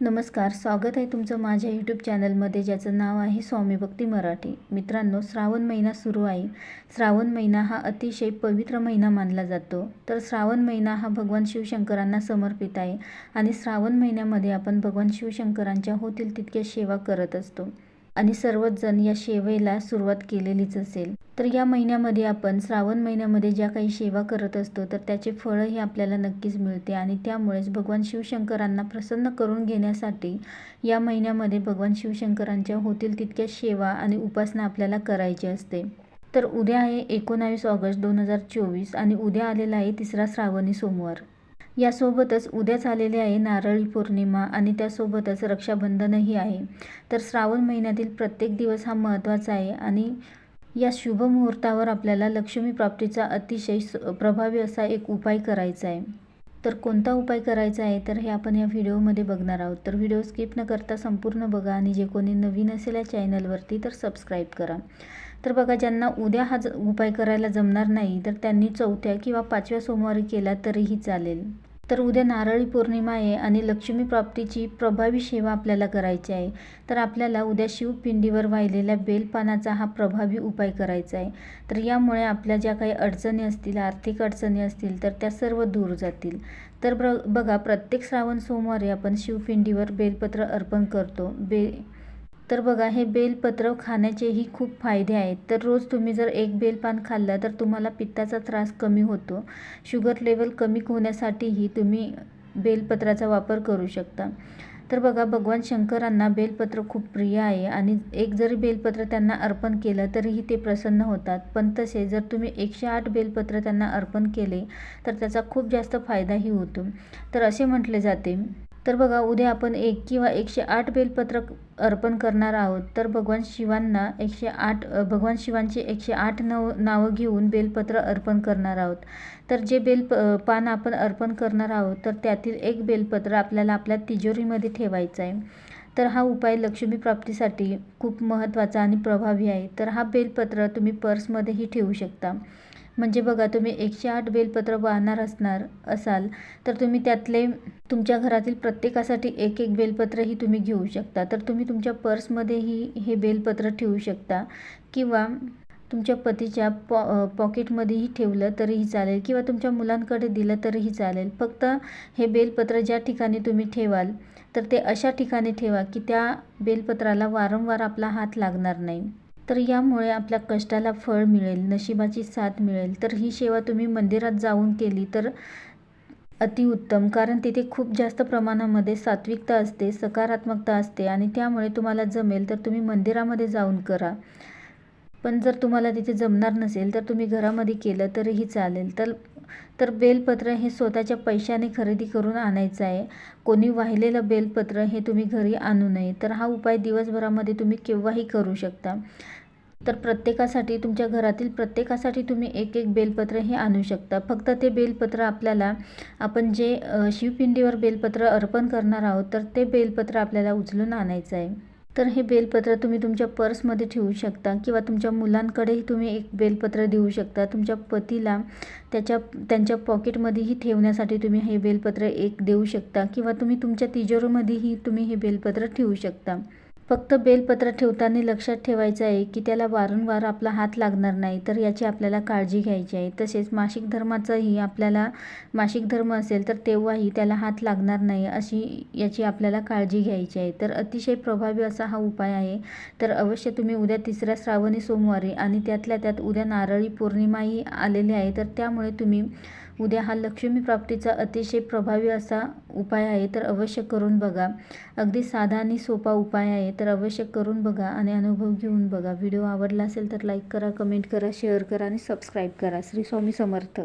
नमस्कार स्वागत आहे तुमचं माझ्या यूट्यूब चॅनलमध्ये ज्याचं नाव आहे स्वामी भक्ती मराठी. मित्रांनो श्रावण महिना सुरू आहे. श्रावण महिना हा अतिशय पवित्र महिना मानला जातो. तर श्रावण महिना हा भगवान शिवशंकरांना समर्पित आहे आणि श्रावण महिन्यामध्ये आपण भगवान शिवशंकरांच्या होतील तितक्या सेवा करत असतो. आणि सर्वच जण या सेवेला सुरुवात केलेलीच असेल. तर या महिन्यामध्ये आपण श्रावण महिन्यामध्ये ज्या काही सेवा करत असतो तर त्याचे फळही आपल्याला नक्कीच मिळते. आणि त्यामुळेच भगवान शिवशंकरांना प्रसन्न करून घेण्यासाठी या महिन्यामध्ये भगवान शिवशंकरांच्या होतील तितक्या सेवा आणि उपासना आपल्याला करायची असते. तर उद्या आहे एकोणावीस ऑगस्ट दोन हजार चोवीस आणि उद्या आलेला आहे तिसरा श्रावणी सोमवार. यासोबतच उद्याच आलेले आहे नारळी पौर्णिमा आणि त्यासोबतच रक्षाबंधनही आहे. तर श्रावण महिन्यातील प्रत्येक दिवस हा महत्त्वाचा आहे आणि या शुभ मुहूर्तावर आपल्याला लक्ष्मी प्राप्तीचा अतिशय प्रभावी असा एक उपाय करायचा आहे. तर कोणता उपाय करायचा आहे? तर हे आपण या व्हिडिओमध्ये बघणार आहोत. तर व्हिडिओ स्किप न करता संपूर्ण बघा आणि जे कोणी नवीन असेल या चॅनलवरती तर सबस्क्राईब करा. तर बघा ज्यांना उद्या हा ज उपाय करायला जमणार नाही तर त्यांनी चौथ्या किंवा पाचव्या सोमवारी केला तरीही चालेल. तर उद्या नारळी पौर्णिमा आहे आणि लक्ष्मी प्राप्तीची प्रभावी सेवा आपल्याला करायची आहे. तर आपल्याला उद्या शिवपिंडीवर वाहिलेल्या बेलपानाचा हा प्रभावी उपाय करायचा आहे. तर यामुळे आपल्या ज्या काही अडचणी असतील आर्थिक अडचणी असतील तर त्या सर्व दूर जातील. तर ब बघा प्रत्येक श्रावण सोमवारी आपण शिवपिंडीवर बेलपत्र अर्पण करतो. बे तर बघा हे बेलपत्र खाण्याचेही खूप फायदे आहेत. तर रोज तुम्ही जर एक बेलपान खाल्लं तर तुम्हाला पित्ताचा त्रास कमी होतो. शुगर लेवल कमी होण्यासाठीही तुम्ही बेलपत्राचा वापर करू शकता. तर बघा भगवान शंकरांना बेलपत्र खूप प्रिय आहे आणि एक जरी बेलपत्र त्यांना अर्पण केलं तरीही ते प्रसन्न होतात. पण तसे जर तुम्ही एकशे आठ बेलपत्र त्यांना अर्पण केले तर त्याचा खूप जास्त फायदाही होतो. तर असे म्हटले जाते तर बघा उद्या आपण एक किंवा एकशे आठ बेलपत्र अर्पण करणार आहोत. तर भगवान शिवांना एकशे आठ भगवान शिवांची एकशे आठ नव नावं घेऊन बेलपत्र अर्पण करणार आहोत. तर जे बेल प पान आपण अर्पण करणार आहोत तर त्यातील एक बेलपत्र आपल्याला आपल्या तिजोरीमध्ये ठेवायचं आहे. तर हा उपाय लक्ष्मी प्राप्तीसाठी खूप महत्त्वाचा आणि प्रभावी आहे. तर हा बेलपत्र तुम्ही पर्समध्येही ठेवू शकता. म्हणजे बघा तुम्ही एकशे आठ बेलपत्र वाहणार असणार असाल तर तुम्ही त्यातले तुमच्या घरातील प्रत्येकासाठी एक एक बेलपत्रही तुम्ही घेऊ शकता. तर तुम्ही तुमच्या पर्समध्येही हे बेलपत्र ठेवू शकता किंवा तुमच्या पतीच्या पॉ पॉकेटमध्येही ठेवलं तरीही चालेल किंवा तुमच्या मुलांकडे दिलं तरीही चालेल. फक्त हे बेलपत्र ज्या ठिकाणी तुम्ही ठेवाल तर ते अशा ठिकाणी ठेवा की त्या बेलपत्राला वारंवार आपला हात लागणार नाही. तर यामुळे आपल्या कष्टाला फळ मिळेल नशिबाची साथ मिळेल. तर ही सेवा तुम्ही मंदिरात जाऊन केली तर अतिउत्तम कारण तिथे खूप जास्त प्रमाणामध्ये सात्विकता असते सकारात्मकता असते आणि त्यामुळे तुम्हाला जमेल तर तुम्ही मंदिरामध्ये जाऊन करा. पण जर तुम्हाला तिथे जमणार नसेल तर तुम्ही घरामध्ये केलं तरीही चालेल. तर तर बेलपत्र हे स्वतःच्या पैशाने खरेदी करून आणायचं आहे. कोणी वाहिलेलं बेलपत्र हे तुम्ही घरी आणू नये. तर हा उपाय दिवसभरामध्ये तुम्ही केव्हाही करू शकता. तर प्रत्येकासाठी तुमच्या घरातील प्रत्येकासाठी तुम्ही एक एक बेलपत्र हे आणू शकता. फक्त ते बेलपत्र आपल्याला आपण जे शिवपिंडीवर बेलपत्र अर्पण करणार आहोत तर ते बेलपत्र आपल्याला उचलून आणायचं आहे. तर हे बेलपत्र तुम्ही तुमच्या पर्समध्ये ठेवू शकता किंवा तुमच्या मुलांकडेही तुम्ही एक बेलपत्र देऊ शकता. तुमच्या पतीला त्याच्या त्यांच्या पॉकेटमध्येही ठेवण्यासाठी तुम्ही हे बेलपत्र एक देऊ शकता किंवा तुम्ही तुमच्या तिजोरीमध्येही तुम्ही हे बेलपत्र ठेवू शकता. फक्त बेलपत्र ठेवताना लक्षात ठेवायचं आहे की त्याला वारंवार आपला हात लागणार नाही तर याची आपल्याला काळजी घ्यायची आहे. तसेच मासिक धर्माचाही आपल्याला मासिक धर्म असेल तर तेव्हाही त्याला हात लागणार नाही अशी याची आपल्याला काळजी घ्यायची आहे. तर अतिशय प्रभावी असा हा उपाय आहे. तर अवश्य तुम्ही उद्या तिसऱ्या श्रावणी सोमवारी आणि त्यातल्या त्यात उद्या नारळी पौर्णिमाही आलेली आहे तर त्यामुळे तुम्ही उद्या हा लक्ष्मी प्राप्तीचा अतिशय प्रभावी असा उपाय आहे तर अवश्य करून बघा. अगदी साधा आणि सोपा उपाय आहे तर अवश्य करून बघा आणि अनुभव घेऊन बघा. व्हिडिओ आवडला असेल तर लाईक करा कमेंट करा शेअर करा आणि सबस्क्राईब करा. श्री स्वामी समर्थ.